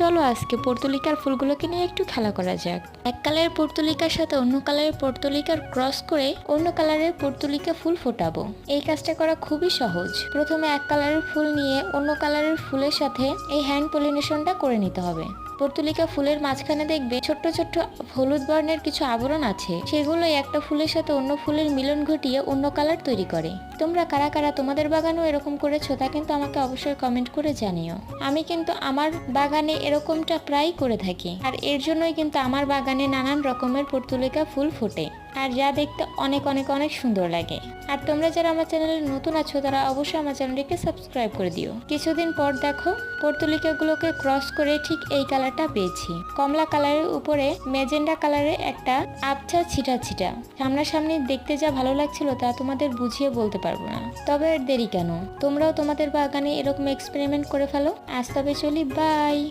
চলো আজকে পর্তুলিকার ফুলগুলোকে নিয়ে একটু খেলা করা যাক। এক কালারের পর্তুলিকার সাথে অন্য কালারের পর্তুলিকার ক্রস করে অন্য কালারের পর্তুলিকা ফুল ফোটাবো। এই কাজটা করা খুবই সহজ। প্রথমে এক কালারের ফুল নিয়ে অন্য কালারের ফুলের সাথে এই হ্যান্ড পলিনেশনটা করে নিতে হবে। পর্তুলিকা ফুলের মাঝখানে দেখবে ছোট্ট ছোট্ট হলুদ বর্ণের কিছু আবরণ আছে। সেগুলোই একটা ফুলের সাথে অন্য ফুলের মিলন ঘটিয়ে অন্য কালার তৈরি করে। তোমরা কারা কারা তোমাদের বাগানেও এরকম করেছ তা কিন্তু আমাকে অবশ্যই কমেন্ট করে জানিও। আমি কিন্তু আমার বাগানে এরকমটা প্রায় করে থাকি। আর এর জন্যই কিন্তু আমার বাগানে নানান রকমের পর্তুলিকা ফুল ফোটে। আর যা দেখতে অনেক অনেক অনেক সুন্দর লাগে। আর তোমরা যারা আমার চ্যানেলে নতুন আছো, তারা অবশ্যই আমার চ্যানেলটিকে সাবস্ক্রাইব করে দিও। কিছুদিন পর দেখো, পর্তুলিকাগুলোকে ক্রস করে ঠিক এই কালারটা পেয়েছি। কমলা কালারের উপরে মেজেন্ডা কালারের একটা আবছা ছিটা ছিটা। সামনাসামনি দেখতে যা ভালো লাগছিল তা তোমাদের বুঝিয়ে বলতে পারব না। তবে দেরি কেন? তোমরাও তোমাদের বাগানে এরকম এক্সপেরিমেন্ট করে ফেলো। আজ তবে চলি বাই